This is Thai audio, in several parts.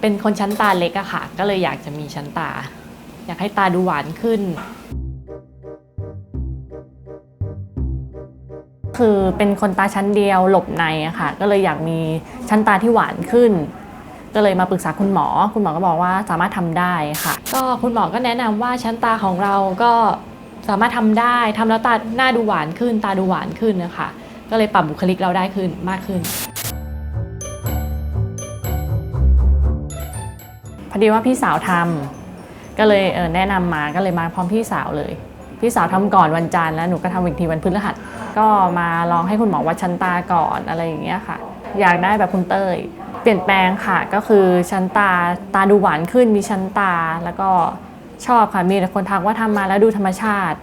เป็นคนชั้นตาเล็กอะค่ะ ก็เลยอยากจะมีชั้นตา อยากให้ตาดูหวานขึ้น คือเป็นคนตาชั้นเดียวหลบในอะค่ะ ก็เลยอยากมีชั้นตาที่หวานขึ้น ก็เลยมาปรึกษาคุณหมอ คุณหมอก็บอกว่าสามารถทำได้ค่ะ ก็คุณหมอก็แนะนำว่าชั้นตาของเราก็สามารถทำได้ทำแล้วตาหน้าดูหวานขึ้น ตาดูหวานขึ้นนะคะ ก็เลยปรับบุคลิกเราได้ขึ้นมากขึ้น พอดีว่าพี่สาวทำก็เลยเแนะนำมาก็เลยมาพร้อมพี่สาวเลย พี่สาวทำก่อนวันจันทร์แล้วหนูก็ทำอีกทีวันพฤหัส ก็มาลองให้คุณหมอวัดชั้นตาก่อนอะไรอย่างเงี้ยค่ะ อยากได้แบบคุณเต้ยเปลี่ยนแปลงค่ะก็คือชั้นตาตาดูหวานขึ้นมีชั้นตาแล้วก็ชอบค่ะมีแต่คนทักว่าทำมาแล้วดูธรรมชาติ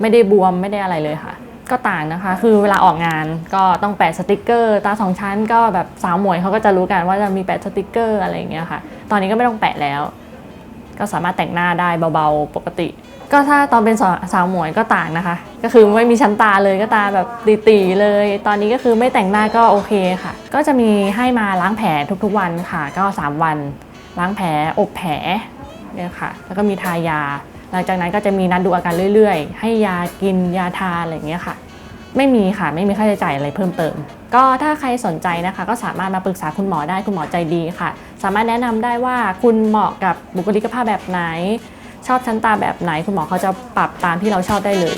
ไม่ได้บวมไม่ได้อะไรเลยค่ะ ก็ต่างนะคะ คือเวลาออกงานก็ต้องแปะสติกเกอร์ ตาสองชั้นก็แบบสาวหมวยเขาก็จะรู้กันว่าจะมีแปะสติกเกอร์อะไรอย่างเงี้ยค่ะ ตอนนี้ก็ไม่ต้องแปะแล้ว ก็สามารถแต่งหน้าได้เบาๆปกติ ก็ถ้าตอนเป็นสาวสาวหมวยก็ต่างนะคะ ก็คือไม่มีชั้นตาเลยก็ตาแบบตีๆเลย ตอนนี้ก็คือไม่แต่งหน้าก็โอเคค่ะ ก็จะมีให้มาล้างแผลทุกๆวันค่ะ ก็ 3 วัน ล้างแผลอบแผลเนี่ยค่ะ แล้วก็มีทายา หลังจากนั้นก็จะมีนัดดูอาการเรื่อยๆ ให้ยากินยาทาอะไรอย่างเงี้ยค่ะ ไม่มีค่ะไม่มีค่าใช้จ่ายอะไรเพิ่มเติม ก็ถ้าใครสนใจนะคะ ก็สามารถมาปรึกษาคุณหมอได้คุณหมอใจดีค่ะ สามารถแนะนำได้ว่าคุณเหมาะกับบุคลิกภาพแบบไหน ชอบชั้นตาแบบไหน คุณหมอเขาจะปรับตามที่เราชอบได้เลย